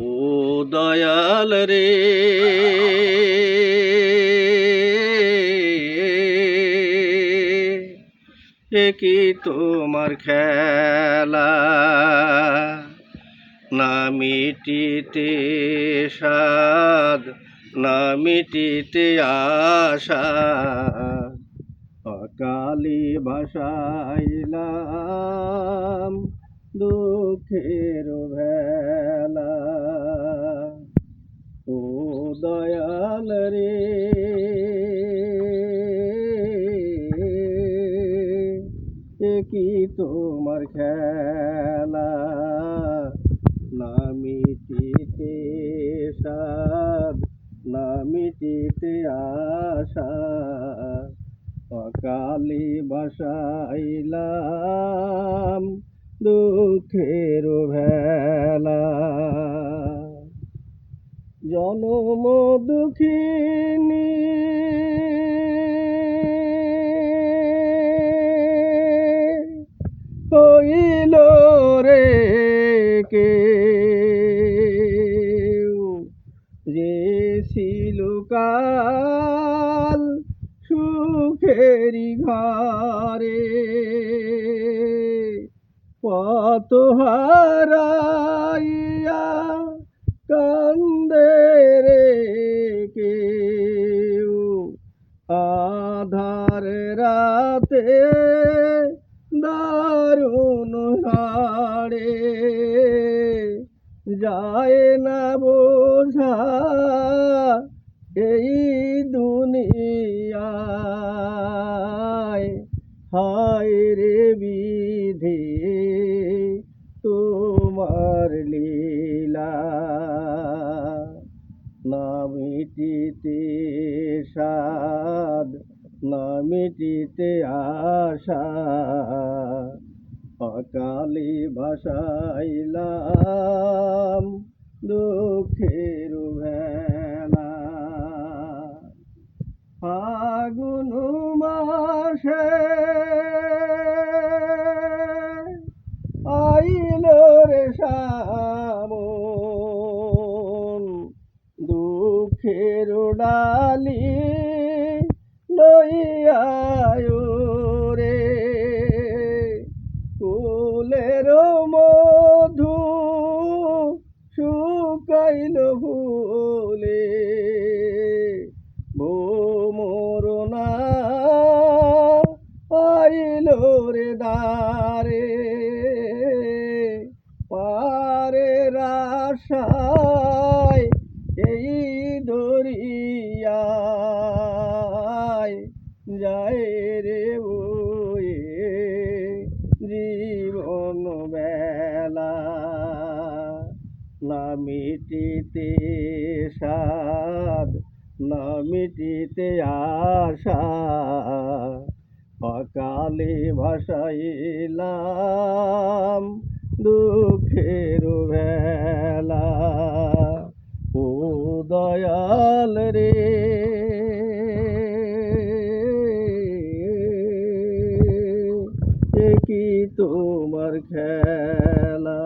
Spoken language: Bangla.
ও দয়াল রে। কি তোমার খেলা? না মিটিতে সাদ না মিটিতে আশা। অকালি ভাষাইলাম দুঃখের ভেলা। দয়াল রে কি তোমার খেলা? না মিটিতে সাদ না মিটিতে আশা। অকালি বাসাইলাম দুঃখের ভেলা জনম দুঃখিনী। হইল রে কে যে ছিল সুখেরি ঘরে। পত হারাইয়া কান্দে দারুণ যায় না বোঝা এই দুনিয়ায়। হায় রে বিধি, তোমার লীলা। না মিটিতে সাদ না মিটিতে আশা। অকালি ভাষাইলাম দুঃখের ফাগুন মাসে আইল রে শ্যামন দুঃখের ডালি রাশায় এই দরিয়ায় যায় রে ওয়ে জীবন বেলা। না মিটিতে সাদ না মিটিতে আশা, অকালে ভাসাইলাম দুঃখের ভেলা ও দয়াল রে। কি তোমার খেলা?